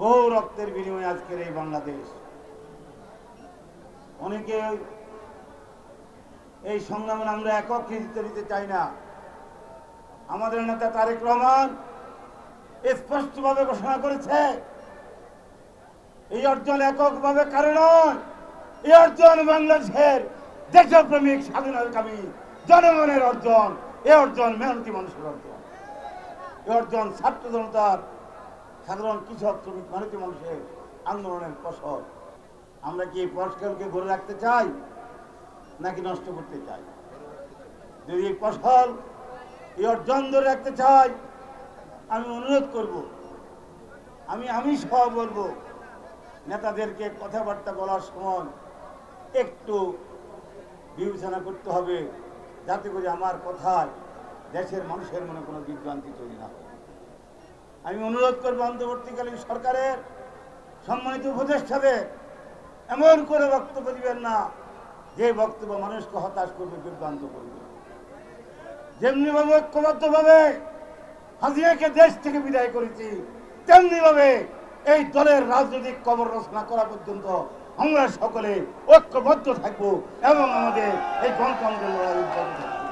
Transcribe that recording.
বহু রক্তের বিনিময়ে আজকের এই বাংলাদেশ। অনেকে এই সংগ্রামে আমরা একক কৃতিত্ব দিতে চাই না। আমাদের নেতা তারেক রহমান স্পষ্টভাবে ঘোষণা করেছে, এই অর্জন এককভাবে কারণ নয়, এই অর্জন বাংলাদেশের দেশপ্রেমিক স্বাধীনতাকামী জনগণের অর্জন এ অর্জন মেহনতি মানুষের অর্জন। এ অর্জন ছাত্র জনতার সাধারণ কৃষক শ্রমিক মেহনতি মানুষের আন্দোলনের ফসল। আমরা কি এই ফসলকে ধরে রাখতে চাই নাকি নষ্ট করতে চাই? যদি এই ফসল এই অর্জন ধরে রাখতে চাই, আমি অনুরোধ করব, আমি আমি সহ বলব, নেতাদেরকে কথাবার্তা বলার সময় একটু বিবেচনা করতে হবে, যাতে করে আমার কথায় দেশের মানুষের মনে কোনো বিভ্রান্তি তৈরি না হয়। আমি অনুরোধ করব অন্তর্বর্তীকালীন সরকারের সম্মানিত উপদেষ্টাদের এমন করে বক্তব্য দিবেন না, যে বক্তব্য মানুষকে হতাশ করবে, বিভ্রান্ত করবে। যেমনি ভাবে ঐক্যবদ্ধভাবে হাজিয়াকে দেশ থেকে বিদায় করেছি, তেমনিভাবে এই দলের রাজনৈতিক কবর রচনা করা পর্যন্ত আমরা সকলে ঐক্যবদ্ধ থাকব এবং আমাদের এই গণতন্ত্রের লড়াই অব্যাহত থাকবে।